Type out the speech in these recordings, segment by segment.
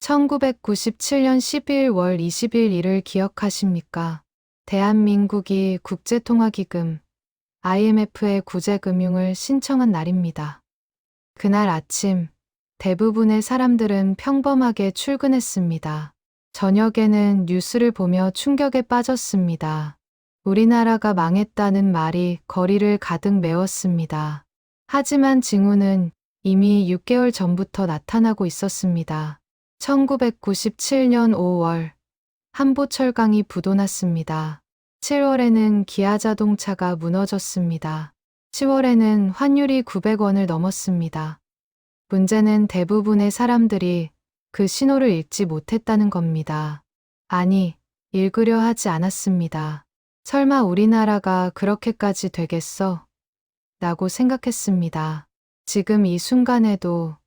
1997년 12월 20일 일을 기억하십니까? 대한민국이 국제통화기금 IMF의 구제금융을 신청한 날입니다. 그날 아침 대부분의 사람들은 평범하게 출근했습니다. 저녁에는 뉴스를 보며 충격에 빠졌습니다. 우리나라가 망했다는 말이 거리를 가득 메웠습니다. 하지만 징후는 이미 6개월 전부터 나타나고 있었습니다. 1997년 5월 한보철강이 부도났습니다. 7월에는 기아 자동차가 무너졌습니다. 10월에는 환율이 900원을 넘었습니다. 문제는 대부분의 사람들이 그 신호를 읽지 못했다는 겁니다. 아니, 읽으려 하지 않았습니다. 설마 우리나라가 그렇게까지 되겠어? 라고 생각했습니다. 지금 이 순간에도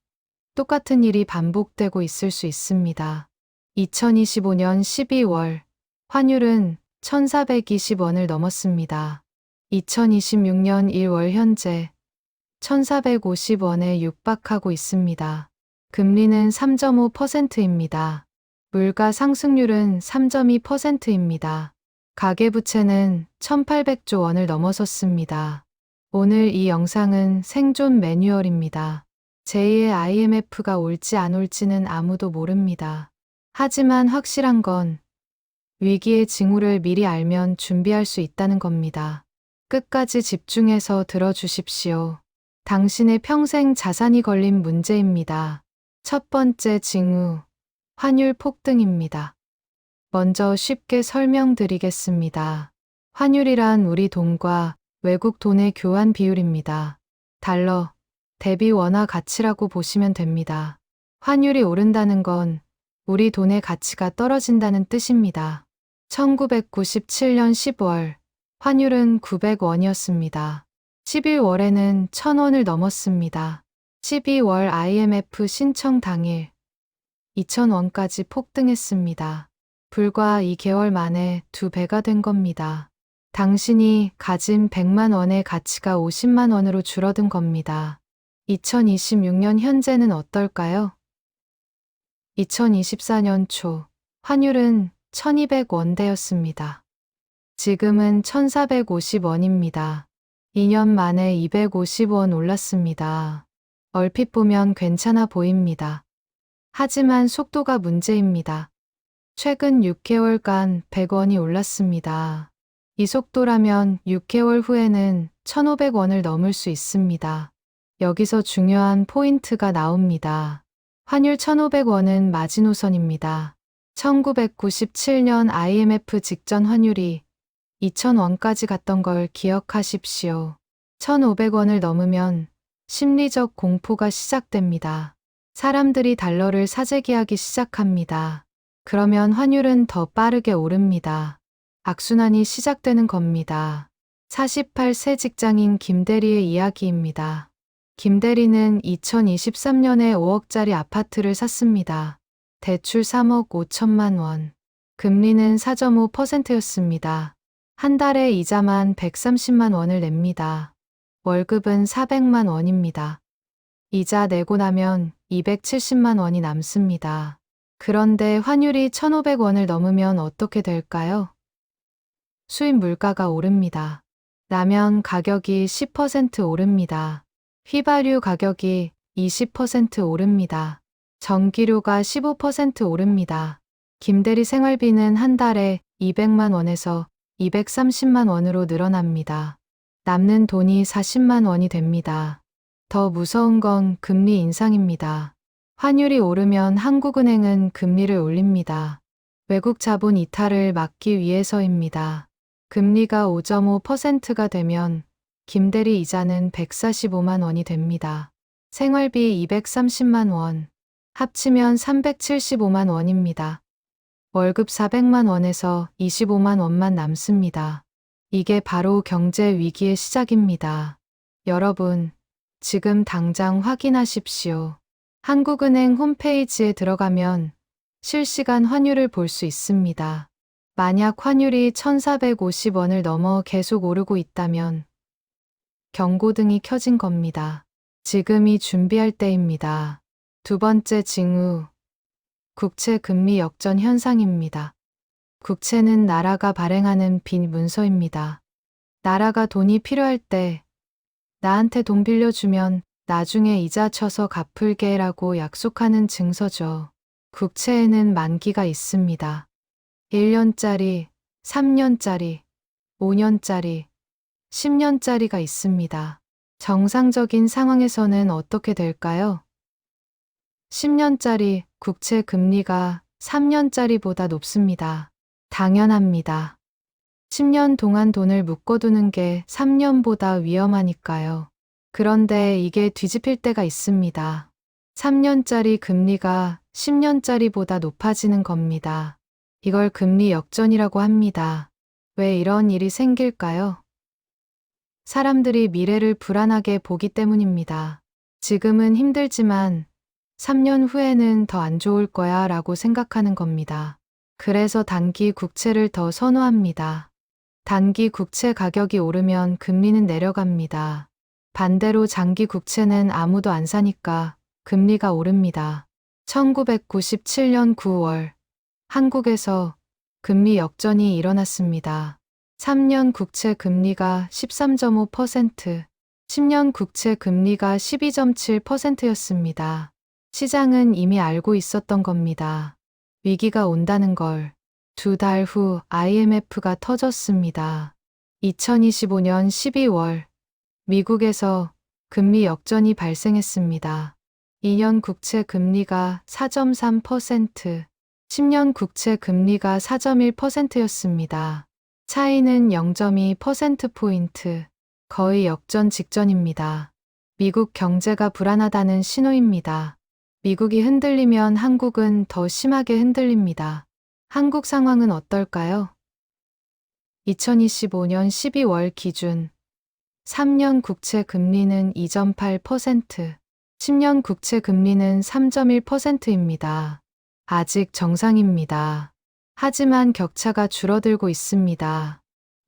똑같은 일이 반복되고 있을 수 있습니다. 2025년 12월 환율은 1420원을 넘었습니다. 2026년 1월 현재 1450원에 육박하고 있습니다. 금리는 3.5%입니다. 물가 상승률은 3.2%입니다. 가계부채는 1800조 원을 넘어섰습니다. 오늘 이 영상은 생존 매뉴얼입니다. 제2의 IMF가 올지 안 올지는 아무도 모릅니다. 하지만 확실한 건 위기의 징후를 미리 알면 준비할 수 있다는 겁니다. 끝까지 집중해서 들어주십시오. 당신의 평생 자산이 걸린 문제입니다. 첫 번째 징후, 환율 폭등입니다. 먼저 쉽게 설명드리겠습니다. 환율이란 우리 돈과 외국 돈의 교환 비율입니다. 달러, 대비 원화 가치라고 보시면 됩니다. 환율이 오른다는 건 우리 돈의 가치가 떨어진다는 뜻입니다. 1997년 10월 환율은 900원이었습니다. 11월에는 1000원을 넘었습니다. 12월 IMF 신청 당일 2000원까지 폭등했습니다. 불과 2개월 만에 두 배가 된 겁니다. 당신이 가진 100만 원의 가치가 50만 원으로 줄어든 겁니다. 2026년 현재는 어떨까요? 2024년 초 환율은 1200원대였습니다. 지금은 1450원입니다. 2년 만에 250원 올랐습니다. 얼핏 보면 괜찮아 보입니다. 하지만 속도가 문제입니다. 최근 6개월간 100원이 올랐습니다. 이 속도라면 6개월 후에는 1,500원을 넘을 수 있습니다. 여기서 중요한 포인트가 나옵니다. 환율 1,500원은 마지노선입니다. 1997년 IMF 직전 환율이 2,000원까지 갔던 걸 기억하십시오. 1,500원을 넘으면 심리적 공포가 시작됩니다. 사람들이 달러를 사재기하기 시작합니다. 그러면 환율은 더 빠르게 오릅니다. 악순환이 시작되는 겁니다. 48세 직장인 김대리의 이야기입니다. 김 대리는 2023년에 5억짜리 아파트를 샀습니다. 대출 3억 5천만 원. 금리는 4.5%였습니다. 한 달에 이자만 130만 원을 냅니다. 월급은 400만 원입니다. 이자 내고 나면 270만 원이 남습니다. 그런데 환율이 1,500원을 넘으면 어떻게 될까요? 수입 물가가 오릅니다. 라면 가격이 10% 오릅니다. 휘발유 가격이 20% 오릅니다. 전기료가 15% 오릅니다. 김대리 생활비는 한 달에 200만 원에서 230만 원으로 늘어납니다. 남는 돈이 40만 원이 됩니다. 더 무서운 건 금리 인상입니다. 환율이 오르면 한국은행은 금리를 올립니다. 외국 자본 이탈을 막기 위해서입니다. 금리가 5.5%가 되면 김대리 이자는 145만 원이 됩니다. 생활비 230만 원, 합치면 375만 원입니다. 월급 400만 원에서 25만 원만 남습니다. 이게 바로 경제 위기의 시작입니다. 여러분, 지금 당장 확인하십시오. 한국은행 홈페이지에 들어가면 실시간 환율을 볼 수 있습니다. 만약 환율이 1450원을 넘어 계속 오르고 있다면 경고등이 켜진 겁니다. 지금이 준비할 때입니다. 두 번째 징후. 국채 금리 역전 현상입니다. 국채는 나라가 발행하는 빈 문서입니다. 나라가 돈이 필요할 때 나한테 돈 빌려주면 나중에 이자 쳐서 갚을게라고 약속하는 증서죠. 국채에는 만기가 있습니다. 1년짜리, 3년짜리, 5년짜리, 10년짜리가 있습니다. 정상적인 상황에서는 어떻게 될까요? 10년짜리 국채 금리가 3년짜리보다 높습니다. 당연합니다. 10년 동안 돈을 묶어두는 게 3년보다 위험하니까요. 그런데 이게 뒤집힐 때가 있습니다. 3년짜리 금리가 10년짜리보다 높아지는 겁니다. 이걸 금리 역전이라고 합니다. 왜 이런 일이 생길까요? 사람들이 미래를 불안하게 보기 때문입니다. 지금은 힘들지만 3년 후에는 더 안 좋을 거야 라고 생각하는 겁니다. 그래서 단기 국채를 더 선호합니다. 단기 국채 가격이 오르면 금리는 내려갑니다. 반대로 장기 국채는 아무도 안 사니까 금리가 오릅니다. 1997년 9월 한국에서 금리 역전이 일어났습니다. 3년 국채 금리가 13.5%, 10년 국채 금리가 12.7%였습니다. 시장은 이미 알고 있었던 겁니다. 위기가 온다는 걸. 두 달 후 IMF가 터졌습니다. 2025년 12월 미국에서 금리 역전이 발생했습니다. 2년 국채 금리가 4.3%, 10년 국채 금리가 4.1%였습니다. 차이는 0.2%포인트, 거의 역전 직전입니다. 미국 경제가 불안하다는 신호입니다. 미국이 흔들리면 한국은 더 심하게 흔들립니다. 한국 상황은 어떨까요? 2025년 12월 기준 3년 국채 금리는 2.8%, 10년 국채 금리는 3.1%입니다. 아직 정상입니다. 하지만 격차가 줄어들고 있습니다.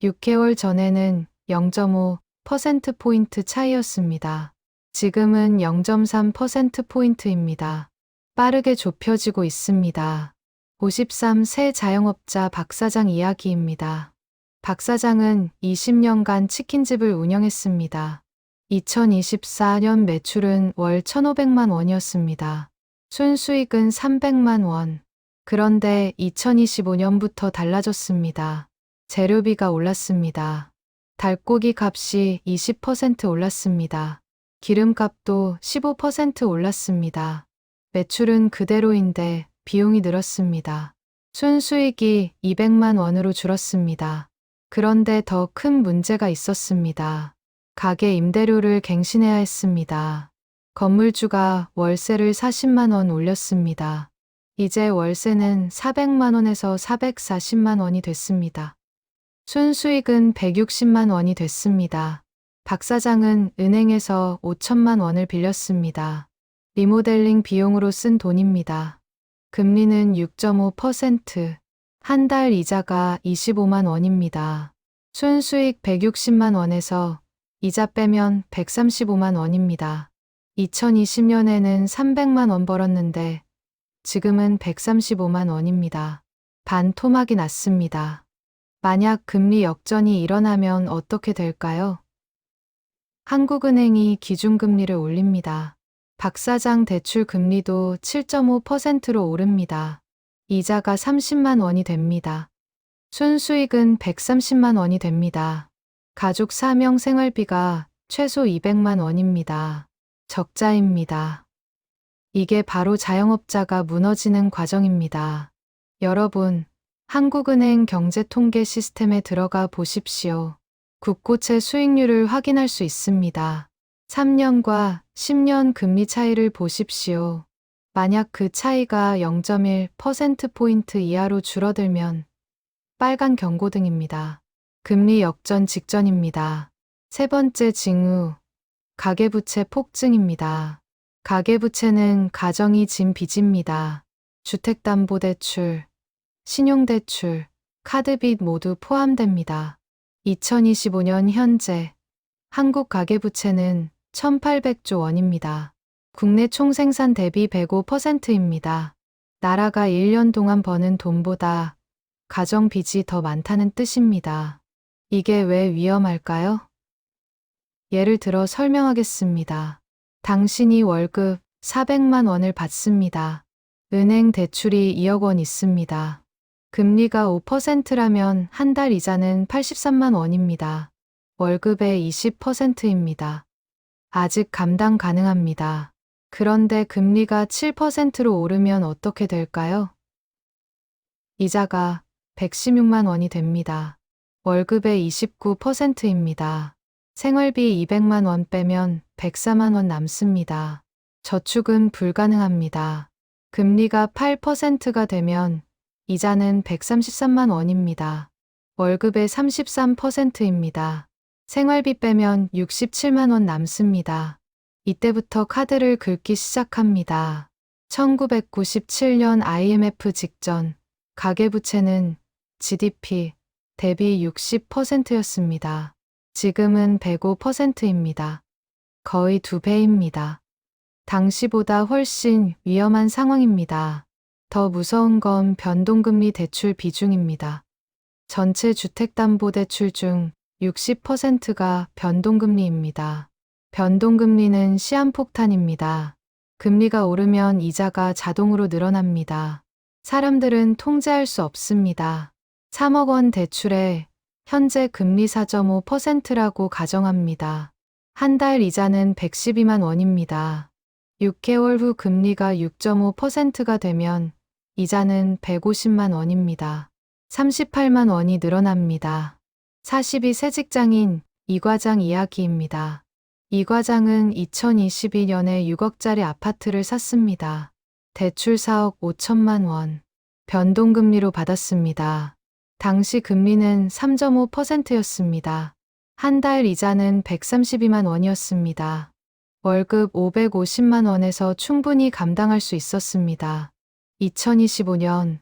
6개월 전에는 0.5%포인트 차이였습니다. 지금은 0.3%포인트입니다. 빠르게 좁혀지고 있습니다. 53세 자영업자 박 사장 이야기입니다. 박 사장은 20년간 치킨집을 운영했습니다. 2024년 매출은 월 1,500만 원이었습니다. 순수익은 300만 원. 그런데 2025년부터 달라졌습니다. 재료비가 올랐습니다. 닭고기 값이 20% 올랐습니다. 기름값도 15% 올랐습니다. 매출은 그대로인데 비용이 늘었습니다. 순수익이 200만 원으로 줄었습니다. 그런데 더 큰 문제가 있었습니다. 가게 임대료를 갱신해야 했습니다. 건물주가 월세를 40만 원 올렸습니다. 이제 월세는 400만 원에서 440만 원이 됐습니다. 순수익은 160만 원이 됐습니다. 박 사장은 은행에서 5천만 원을 빌렸습니다. 리모델링 비용으로 쓴 돈입니다. 금리는 6.5%, 한 달 이자가 25만 원입니다. 순수익 160만 원에서 이자 빼면 135만 원입니다. 2020년에는 300만 원 벌었는데 지금은 135만 원입니다. 반 토막이 났습니다. 만약 금리 역전이 일어나면 어떻게 될까요? 한국은행이 기준금리를 올립니다. 박 사장 대출 금리도 7.5%로 오릅니다. 이자가 30만 원이 됩니다. 순수익은 130만 원이 됩니다. 가족 4명 생활비가 최소 200만 원입니다. 적자입니다. 이게 바로 자영업자가 무너지는 과정입니다. 여러분, 한국은행 경제통계 시스템에 들어가 보십시오. 국고채 수익률을 확인할 수 있습니다. 3년과 10년 금리 차이를 보십시오. 만약 그 차이가 0.1%포인트 이하로 줄어들면 빨간 경고등입니다. 금리 역전 직전입니다. 세 번째 징후, 가계부채 폭증입니다. 가계부채는 가정이 진 빚입니다. 주택담보대출, 신용대출, 카드빚 모두 포함됩니다. 2025년 현재 한국 가계부채는 1,800조 원입니다. 국내 총생산 대비 105%입니다. 나라가 1년 동안 버는 돈보다 가정 빚이 더 많다는 뜻입니다. 이게 왜 위험할까요? 예를 들어 설명하겠습니다. 당신이 월급 400만 원을 받습니다. 은행 대출이 2억 원 있습니다. 금리가 5%라면 한 달 이자는 83만 원입니다. 월급의 20%입니다. 아직 감당 가능합니다. 그런데 금리가 7%로 오르면 어떻게 될까요? 이자가 116만 원이 됩니다. 월급의 29%입니다. 생활비 200만 원 빼면 104만 원 남습니다. 저축은 불가능합니다. 금리가 8%가 되면 이자는 133만 원입니다. 월급의 33%입니다. 생활비 빼면 67만 원 남습니다. 이때부터 카드를 긁기 시작합니다. 1997년 IMF 직전 가계부채는 GDP 대비 60%였습니다. 지금은 105%입니다. 거의 두 배입니다. 당시보다 훨씬 위험한 상황입니다. 더 무서운 건 변동금리 대출 비중입니다. 전체 주택담보대출 중 60%가 변동금리입니다. 변동금리는 시한폭탄입니다. 금리가 오르면 이자가 자동으로 늘어납니다. 사람들은 통제할 수 없습니다. 3억 원 대출에 현재 금리 4.5%라고 가정합니다. 한 달 이자는 112만 원입니다. 6개월 후 금리가 6.5%가 되면 이자는 150만 원입니다. 38만 원이 늘어납니다. 40이 새 직장인 이 과장 이야기입니다. 이 과장은 2022년에 6억짜리 아파트를 샀습니다. 대출 4억 5천만 원. 변동금리로 받았습니다. 당시 금리는 3.5%였습니다. 한 달 이자는 132만 원이었습니다. 월급 550만 원에서 충분히 감당할 수 있었습니다. 2025년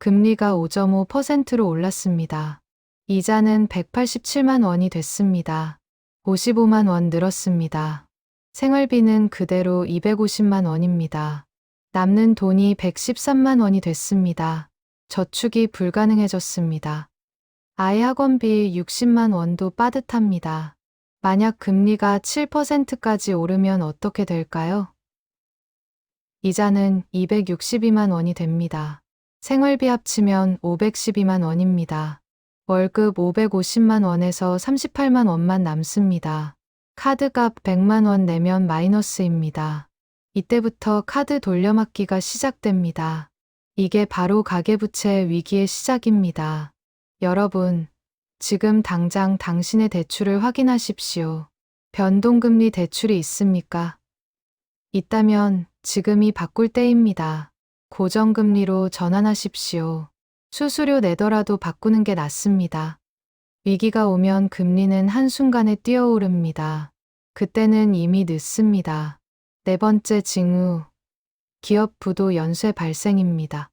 금리가 5.5%로 올랐습니다. 이자는 187만 원이 됐습니다. 55만 원 늘었습니다. 생활비는 그대로 250만 원입니다. 남는 돈이 113만 원이 됐습니다. 저축이 불가능해졌습니다. 아이 학원비 60만 원도 빠듯합니다. 만약 금리가 7%까지 오르면 어떻게 될까요? 이자는 262만 원이 됩니다. 생활비 합치면 512만 원입니다. 월급 550만 원에서 38만 원만 남습니다. 카드값 100만 원 내면 마이너스입니다. 이때부터 카드 돌려막기가 시작됩니다. 이게 바로 가계부채 위기의 시작입니다. 여러분, 지금 당장 당신의 대출을 확인하십시오. 변동금리 대출이 있습니까? 있다면 지금이 바꿀 때입니다. 고정금리로 전환하십시오. 수수료 내더라도 바꾸는 게 낫습니다. 위기가 오면 금리는 한순간에 뛰어오릅니다. 그때는 이미 늦습니다. 네 번째 징후. 기업 부도 연쇄 발생입니다.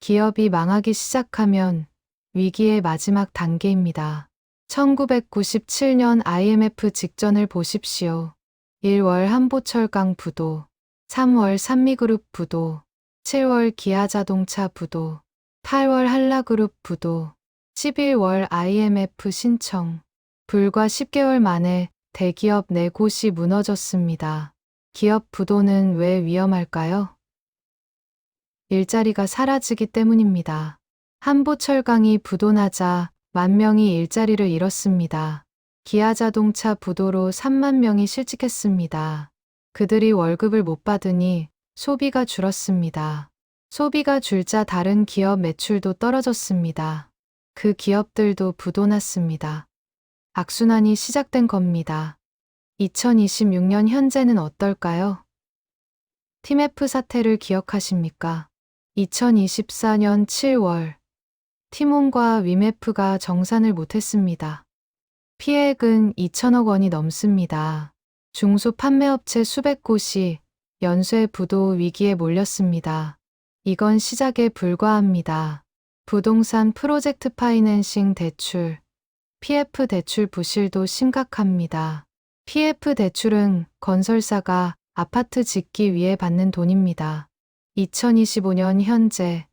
기업이 망하기 시작하면 위기의 마지막 단계입니다. 1997년 IMF 직전을 보십시오. 1월 한보철강 부도, 3월 산미그룹 부도, 7월 기아자동차 부도, 8월 한라그룹 부도, 11월 IMF 신청. 불과 10개월 만에 대기업 4곳이 무너졌습니다. 기업 부도는 왜 위험할까요? 일자리가 사라지기 때문입니다. 한보철강이 부도나자 만 명이 일자리를 잃었습니다. 기아자동차 부도로 3만 명이 실직했습니다. 그들이 월급을 못 받으니 소비가 줄었습니다. 소비가 줄자 다른 기업 매출도 떨어졌습니다. 그 기업들도 부도났습니다. 악순환이 시작된 겁니다. 2026년 현재는 어떨까요? 팀F 사태를 기억하십니까? 2024년 7월 티몬과 위메프가 정산을 못했습니다. 피해액은 2천억 원이 넘습니다. 중소 판매업체 수백 곳이 연쇄 부도 위기에 몰렸습니다. 이건 시작에 불과합니다. 부동산 프로젝트 파이낸싱 대출, PF 대출 부실도 심각합니다. PF 대출은 건설사가 아파트 짓기 위해 받는 돈입니다. 2025년 현재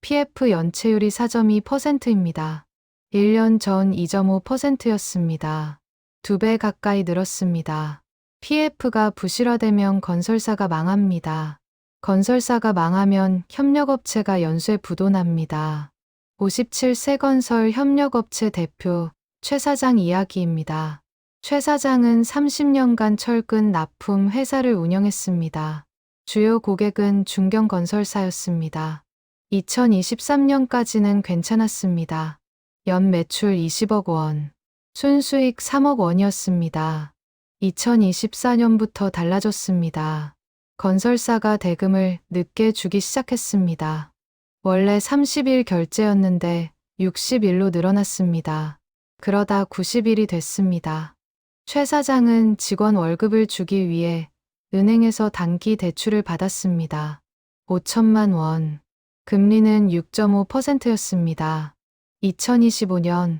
PF 연체율이 4.2%입니다. 1년 전 2.5%였습니다. 두배 가까이 늘었습니다. PF가 부실화되면 건설사가 망합니다. 건설사가 망하면 협력업체가 연쇄 부도납니다. 57세 건설 협력업체 대표 최 사장 이야기입니다. 최 사장은 30년간 철근 납품 회사를 운영했습니다. 주요 고객은 중견건설사였습니다. 2023년까지는 괜찮았습니다. 연 매출 20억 원, 순수익 3억 원이었습니다. 2024년부터 달라졌습니다. 건설사가 대금을 늦게 주기 시작했습니다. 원래 30일 결제였는데 60일로 늘어났습니다. 그러다 90일이 됐습니다. 최 사장은 직원 월급을 주기 위해 은행에서 단기 대출을 받았습니다. 5천만 원. 금리는 6.5%였습니다. 2025년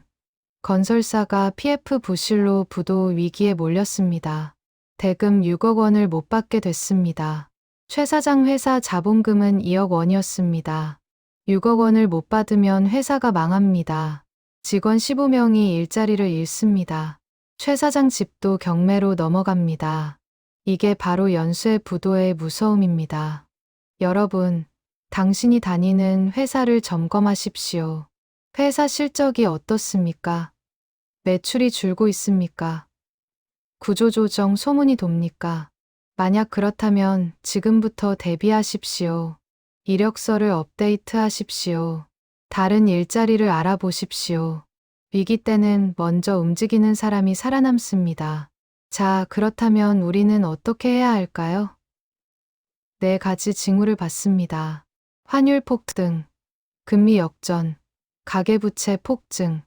건설사가 PF 부실로 부도 위기에 몰렸습니다. 대금 6억 원을 못 받게 됐습니다. 최 사장 회사 자본금은 2억 원이었습니다. 6억 원을 못 받으면 회사가 망합니다. 직원 15명이 일자리를 잃습니다. 최 사장 집도 경매로 넘어갑니다. 이게 바로 연쇄 부도의 무서움입니다. 여러분, 당신이 다니는 회사를 점검하십시오. 회사 실적이 어떻습니까? 매출이 줄고 있습니까? 구조조정 소문이 돕니까? 만약 그렇다면 지금부터 대비하십시오. 이력서를 업데이트 하십시오. 다른 일자리를 알아보십시오. 위기 때는 먼저 움직이는 사람이 살아남습니다. 자, 그렇다면 우리는 어떻게 해야 할까요? 네 가지 징후를 봤습니다. 환율 폭등, 금리 역전, 가계부채 폭증,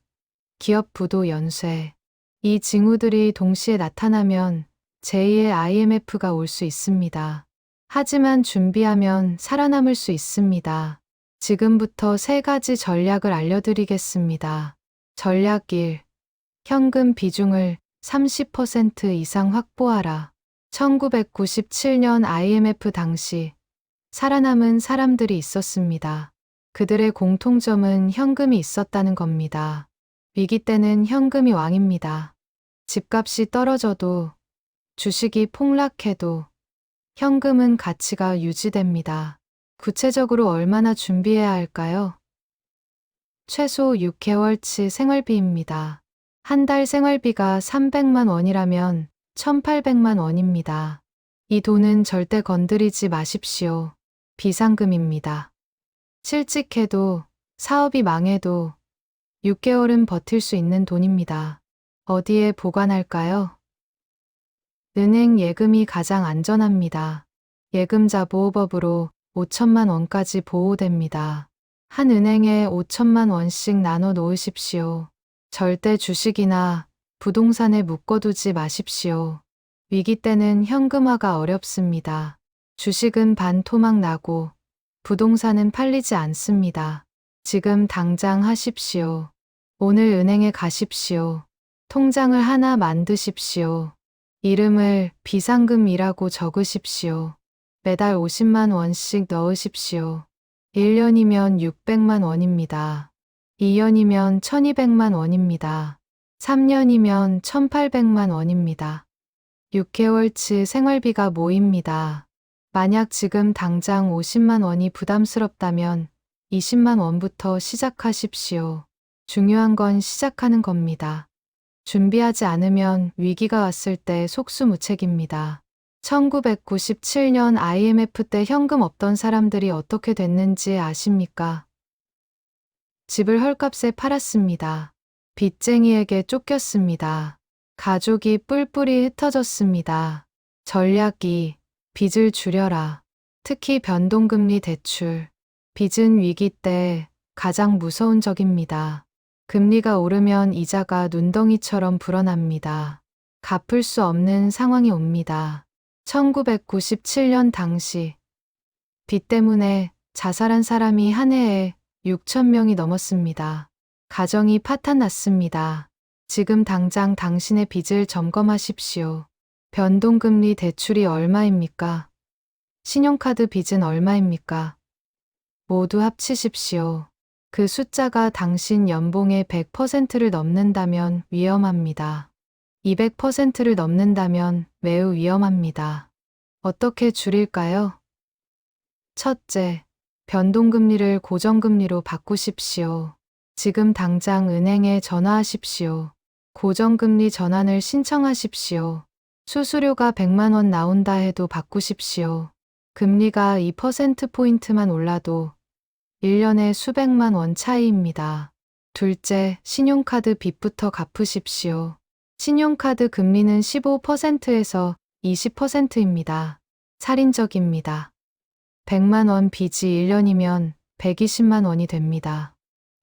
기업 부도 연쇄. 이 징후들이 동시에 나타나면 제2의 IMF가 올 수 있습니다. 하지만 준비하면 살아남을 수 있습니다. 지금부터 세 가지 전략을 알려드리겠습니다. 전략 1. 현금 비중을 30% 이상 확보하라. 1997년 IMF 당시 살아남은 사람들이 있었습니다. 그들의 공통점은 현금이 있었다는 겁니다. 위기 때는 현금이 왕입니다. 집값이 떨어져도 주식이 폭락해도 현금은 가치가 유지됩니다. 구체적으로 얼마나 준비해야 할까요? 최소 6개월치 생활비입니다. 한 달 생활비가 300만 원이라면 1,800만 원입니다. 이 돈은 절대 건드리지 마십시오. 비상금입니다. 실직해도 사업이 망해도 6개월은 버틸 수 있는 돈입니다. 어디에 보관할까요? 은행 예금이 가장 안전합니다. 예금자 보호법으로 5천만 원까지 보호됩니다. 한 은행에 5천만 원씩 나눠 놓으십시오. 절대 주식이나 부동산에 묶어두지 마십시오. 위기 때는 현금화가 어렵습니다. 주식은 반토막 나고 부동산은 팔리지 않습니다. 지금 당장 하십시오. 오늘 은행에 가십시오. 통장을 하나 만드십시오. 이름을 비상금이라고 적으십시오. 매달 50만 원씩 넣으십시오. 1년이면 600만 원입니다. 2년이면 1200만 원입니다. 3년이면 1800만 원입니다. 6개월치 생활비가 모입니다. 만약 지금 당장 50만 원이 부담스럽다면 20만 원부터 시작하십시오. 중요한 건 시작하는 겁니다. 준비하지 않으면 위기가 왔을 때 속수무책입니다. 1997년 IMF 때 현금 없던 사람들이 어떻게 됐는지 아십니까? 집을 헐값에 팔았습니다. 빚쟁이에게 쫓겼습니다. 가족이 뿔뿔이 흩어졌습니다. 전략이 빚을 줄여라. 특히 변동금리 대출. 빚은 위기 때 가장 무서운 적입니다. 금리가 오르면 이자가 눈덩이처럼 불어납니다. 갚을 수 없는 상황이 옵니다. 1997년 당시 빚 때문에 자살한 사람이 한 해에 6천 명이 넘었습니다. 가정이 파탄났습니다. 지금 당장 당신의 빚을 점검하십시오. 변동금리 대출이 얼마입니까? 신용카드 빚은 얼마입니까? 모두 합치십시오. 그 숫자가 당신 연봉의 100%를 넘는다면 위험합니다. 200%를 넘는다면 매우 위험합니다. 어떻게 줄일까요? 첫째, 변동금리를 고정금리로 바꾸십시오. 지금 당장 은행에 전화하십시오. 고정금리 전환을 신청하십시오. 수수료가 100만 원 나온다 해도 바꾸십시오. 금리가 2%포인트만 올라도 1년에 수백만 원 차이입니다. 둘째, 신용카드 빚부터 갚으십시오. 신용카드 금리는 15%에서 20%입니다. 살인적입니다. 100만 원 빚이 1년이면 120만 원이 됩니다.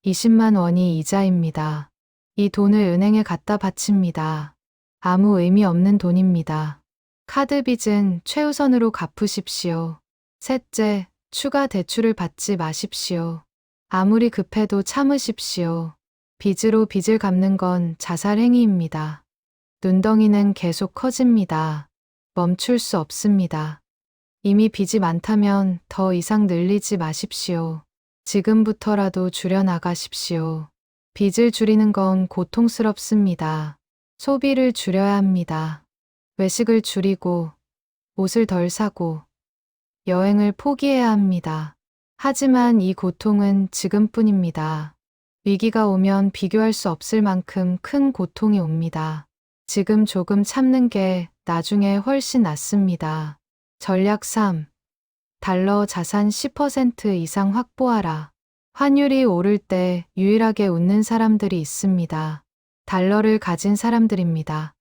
20만 원이 이자입니다. 이 돈을 은행에 갖다 바칩니다. 아무 의미 없는 돈입니다. 카드 빚은 최우선으로 갚으십시오. 셋째, 추가 대출을 받지 마십시오. 아무리 급해도 참으십시오. 빚으로 빚을 갚는 건 자살 행위입니다. 눈덩이는 계속 커집니다. 멈출 수 없습니다. 이미 빚이 많다면 더 이상 늘리지 마십시오. 지금부터라도 줄여나가십시오. 빚을 줄이는 건 고통스럽습니다. 소비를 줄여야 합니다. 외식을 줄이고, 옷을 덜 사고, 여행을 포기해야 합니다. 하지만 이 고통은 지금뿐입니다. 위기가 오면 비교할 수 없을 만큼 큰 고통이 옵니다. 지금 조금 참는 게 나중에 훨씬 낫습니다. 전략 3. 달러 자산 10% 이상 확보하라. 환율이 오를 때 유일하게 웃는 사람들이 있습니다. 달러를 가진 사람들입니다.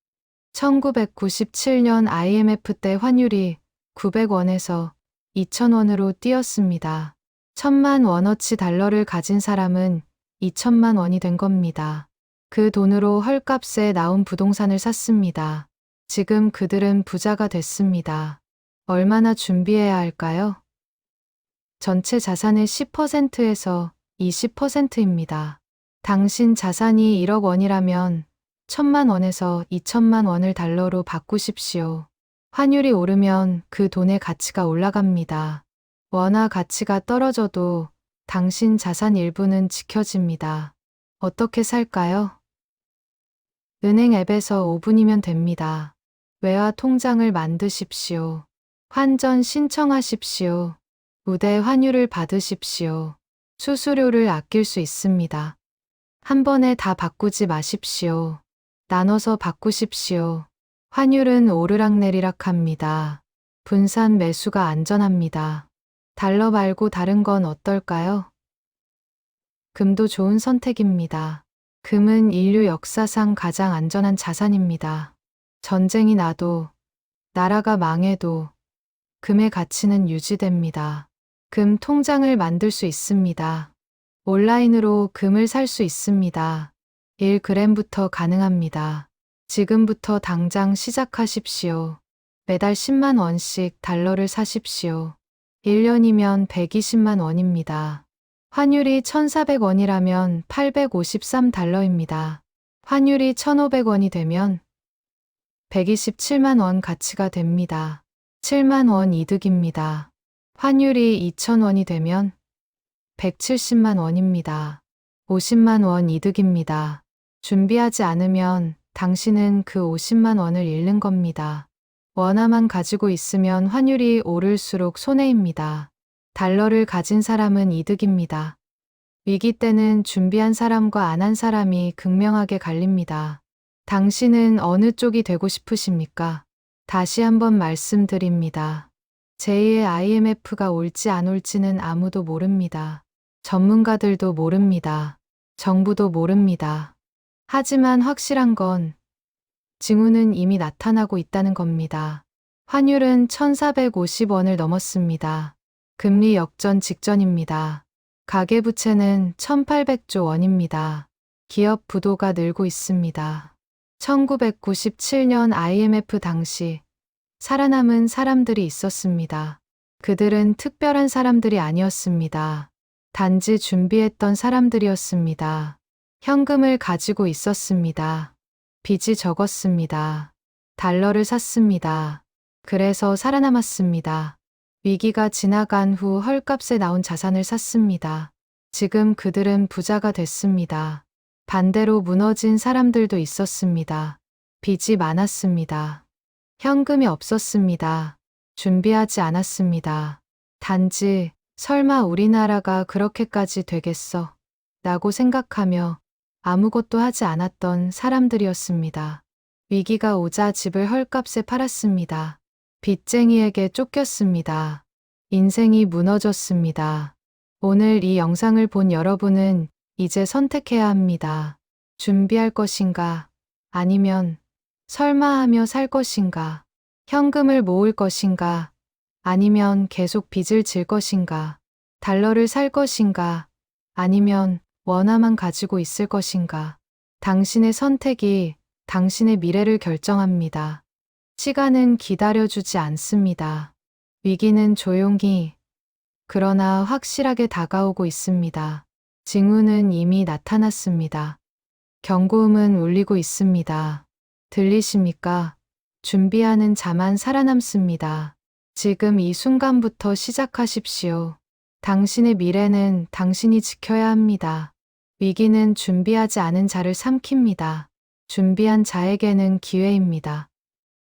1997년 IMF 때 환율이 900원에서 2000원으로 뛰었습니다. 천만 원어치 달러를 가진 사람은 2천만 원이 된 겁니다. 그 돈으로 헐값에 나온 부동산을 샀습니다. 지금 그들은 부자가 됐습니다. 얼마나 준비해야 할까요? 전체 자산의 10%에서 20%입니다. 당신 자산이 1억 원이라면 천만 원에서 2천만 원을 달러로 바꾸십시오. 환율이 오르면 그 돈의 가치가 올라갑니다. 원화 가치가 떨어져도 당신 자산 일부는 지켜집니다. 어떻게 살까요? 은행 앱에서 5분이면 됩니다. 외화 통장을 만드십시오. 환전 신청하십시오. 우대 환율을 받으십시오. 수수료를 아낄 수 있습니다. 한 번에 다 바꾸지 마십시오. 나눠서 바꾸십시오. 환율은 오르락내리락 합니다. 분산 매수가 안전합니다. 달러 말고 다른 건 어떨까요? 금도 좋은 선택입니다. 금은 인류 역사상 가장 안전한 자산입니다. 전쟁이 나도, 나라가 망해도, 금의 가치는 유지됩니다. 금 통장을 만들 수 있습니다. 온라인으로 금을 살 수 있습니다. 1g부터 가능합니다. 지금부터 당장 시작하십시오. 매달 10만 원씩 달러를 사십시오. 1년이면 120만 원입니다. 환율이 1,400원이라면 853달러입니다. 환율이 1,500원이 되면 127만 원 가치가 됩니다. 7만 원 이득입니다. 환율이 2,000원이 되면 170만 원입니다. 50만 원 이득입니다. 준비하지 않으면 당신은 그 50만 원을 잃는 겁니다. 원화만 가지고 있으면 환율이 오를수록 손해입니다. 달러를 가진 사람은 이득입니다. 위기 때는 준비한 사람과 안 한 사람이 극명하게 갈립니다. 당신은 어느 쪽이 되고 싶으십니까? 다시 한번 말씀드립니다. 제2의 IMF가 올지 안 올지는 아무도 모릅니다. 전문가들도 모릅니다. 정부도 모릅니다. 하지만 확실한 건 징후는 이미 나타나고 있다는 겁니다. 환율은 1450원을 넘었습니다. 금리 역전 직전입니다. 가계부채는 1800조 원입니다. 기업 부도가 늘고 있습니다. 1997년 IMF 당시 살아남은 사람들이 있었습니다. 그들은 특별한 사람들이 아니었습니다. 단지 준비했던 사람들이었습니다. 현금을 가지고 있었습니다. 빚이 적었습니다. 달러를 샀습니다. 그래서 살아남았습니다. 위기가 지나간 후 헐값에 나온 자산을 샀습니다. 지금 그들은 부자가 됐습니다. 반대로 무너진 사람들도 있었습니다. 빚이 많았습니다. 현금이 없었습니다. 준비하지 않았습니다. 단지 설마 우리나라가 그렇게까지 되겠어? 라고 생각하며 아무것도 하지 않았던 사람들이었습니다. 위기가 오자 집을 헐값에 팔았습니다. 빚쟁이에게 쫓겼습니다. 인생이 무너졌습니다. 오늘 이 영상을 본 여러분은 이제 선택해야 합니다. 준비할 것인가? 아니면 설마 하며 살 것인가? 현금을 모을 것인가? 아니면 계속 빚을 질 것인가? 달러를 살 것인가? 아니면 원화만 가지고 있을 것인가? 당신의 선택이 당신의 미래를 결정합니다. 시간은 기다려주지 않습니다. 위기는 조용히, 그러나 확실하게 다가오고 있습니다. 징후는 이미 나타났습니다. 경고음은 울리고 있습니다. 들리십니까? 준비하는 자만 살아남습니다. 지금 이 순간부터 시작하십시오. 당신의 미래는 당신이 지켜야 합니다. 위기는 준비하지 않은 자를 삼킵니다. 준비한 자에게는 기회입니다.